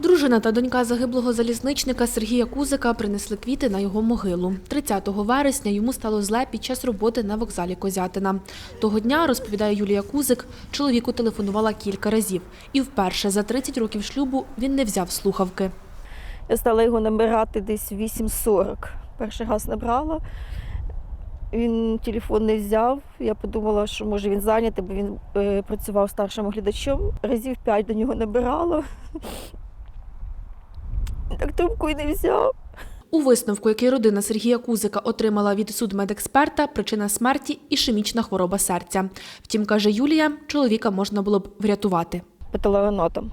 Дружина та донька загиблого залізничника Сергія Кузика принесли квіти на його могилу. 30 вересня йому стало зле під час роботи на вокзалі Козятина. Того дня, розповідає Юлія Кузик, чоловіку телефонувала кілька разів. І вперше за 30 років шлюбу він не взяв слухавки. Я стала його набирати десь 8.40. Перший раз набрала. Він телефон не взяв. Я подумала, що може він зайнятий, бо він е, працював старшим оглядачем. Разів п'ять до нього набирала. Так трубку і не взяв. У висновку, який родина Сергія Кузика отримала від судмедексперта, причина смерті – ішемічна хвороба серця. Втім, каже Юлія, чоловіка можна було б врятувати. патологоанатом.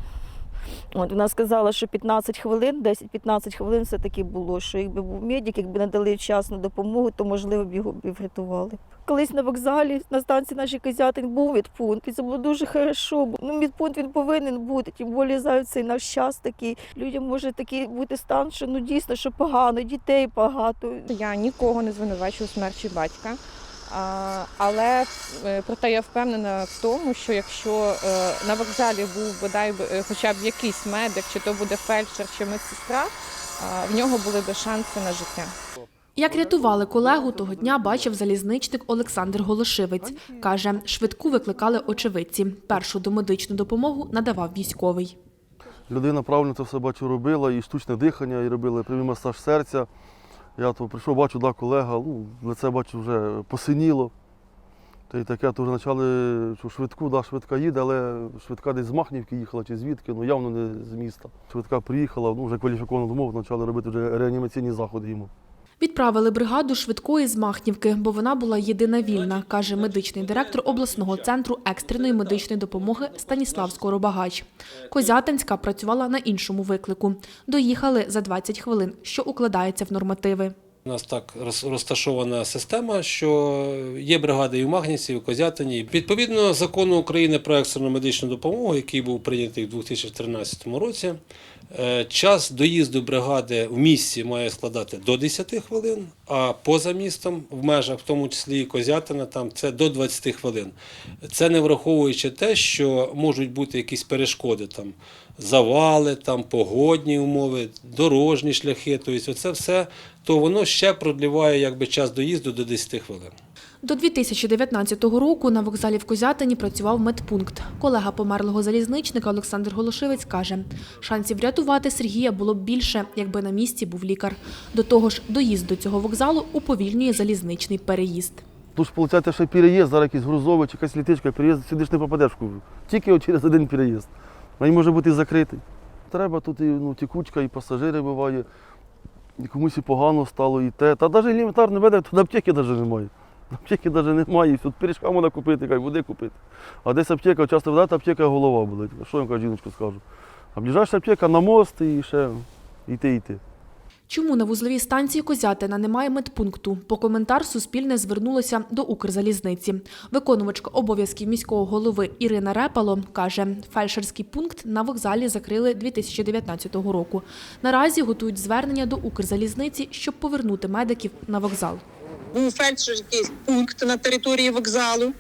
От вона сказала, що 15 хвилин, 10-15 хвилин все таки було. Що якби був медик, якби надали вчасну допомогу, то можливо б його б врятували. Колись на вокзалі на станції нашій Козятин був медпункт, і це було дуже хорошо. Ну, медпункт він повинен бути. Тим більше зараз цей наш час такий. Людям може такий бути стан, що ну дійсно що погано, дітей багато. Я нікого не звинувачую смерті батька. Але е, проте я впевнена в тому, що якщо е, на вокзалі був бодай е, хоча б якийсь медик, чи то буде фельдшер, чи медсестра, в нього були би шанси на життя. Як рятували колегу, того дня бачив залізничник Олександр Голошивець. Каже, швидку викликали очевидці. Першу домедичну допомогу надавав військовий. Людина правильно це все бачу робила, і штучне дихання, і робили прямий масаж серця. Я то прийшов, бачу, да, колега, ну, лице бачу вже посиніло. Та й таке, то вже почали, що швидку, да, швидка їде, але швидка десь з Махнівки їхала чи звідки, ну явно не з міста. Швидка приїхала, ну вже кваліфіковано домов, почали робити вже реанімаційні заходи йому. Відправили бригаду швидкої з Махнівки, бо вона була єдина вільна, каже медичний директор обласного центру екстреної медичної допомоги Станіслав Скоробагач. Козятинська працювала на іншому виклику. Доїхали за 20 хвилин, що укладається в нормативи. У нас так роз- розташована система, що є бригади і в Магніці, і в Козятині. Відповідно закону України про екстрену медичну допомогу, який був прийнятий у 2013 році, час доїзду бригади в місті має складати до 10 хвилин, а поза містом, в межах, в тому числі і Козятина, там це до 20 хвилин. Це не враховуючи те, що можуть бути якісь перешкоди там. Завали, там погодні умови, дорожні шляхи, тобто це все, то воно ще продліває якби час доїзду до 10 хвилин. До 2019 року на вокзалі в Козятині працював медпункт. Колега померлого залізничника Олександр Голошевець каже, шансів врятувати Сергія було б більше, якби на місці був лікар. До того ж, доїзд до цього вокзалу уповільнює залізничний переїзд. Тут ж, виходить, ще переїзд, зараз якийсь грузовий чи якась літичка, переїзд, сюди ж не попадеш. в- Тільки от через один переїзд. Він може бути закритий. Треба тут і ну, тікучка, і пасажири буває, і комусь і погано стало, і те. Та навіть елементарно веде, тут аптеки навіть немає. Аптеки навіть немає, тут пиріжка можна купити, хай води купити. А десь аптека, часто видати, аптека голова болить. Що я кажу, жіночку скажу? А ближайша аптека на мост і ще йти йти. Чому на вузловій станції Козятина немає медпункту? По коментар Суспільне звернулося до Укрзалізниці. Виконувачка обов'язків міського голови Ірина Репало каже, фельдшерський пункт на вокзалі закрили 2019 року. Наразі готують звернення до Укрзалізниці, щоб повернути медиків на вокзал. був фельдшерський пункт на території вокзалу.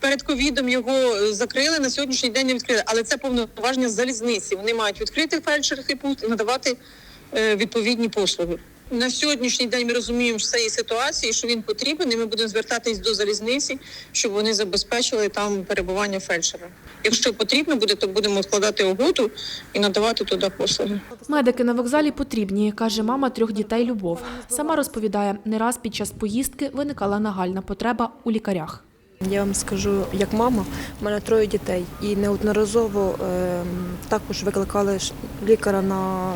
Перед ковідом його е, закрили на сьогоднішній день не відкрили, але це повноваження залізниці. Вони мають відкрити фельдшерський пункт і надавати відповідні послуги. На сьогоднішній день ми розуміємо що цієї ситуації, що він потрібен, і ми будемо звертатись до залізниці, щоб вони забезпечили там перебування фельдшера. Якщо потрібно буде, то будемо складати угоду і надавати туди послуги. Медики на вокзалі потрібні, каже мама трьох дітей Любов. Сама розповідає, не раз під час поїздки виникала нагальна потреба у лікарях. Я вам скажу, як мама, в мене троє дітей, і неодноразово е, також викликали лікаря на,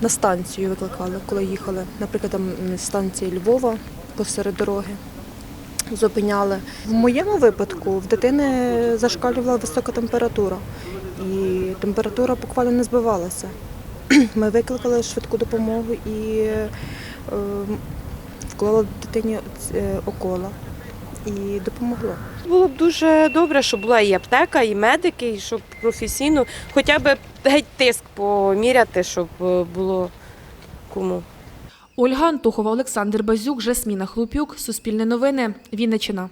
на станцію, викликали, коли їхали. Наприклад, там станції Львова посеред дороги. Зупиняли. В моєму випадку в дитини зашкалювала висока температура, і температура буквально не збивалася. Ми викликали швидку допомогу і е, вклали дитині е, окола і допомогло. Було б дуже добре, щоб була і аптека, і медики, і щоб професійно, хоча б геть тиск поміряти, щоб е, було кому. Ольга Антухова, Олександр Базюк, Жасміна Хлупюк, Суспільне новини, Вінниччина.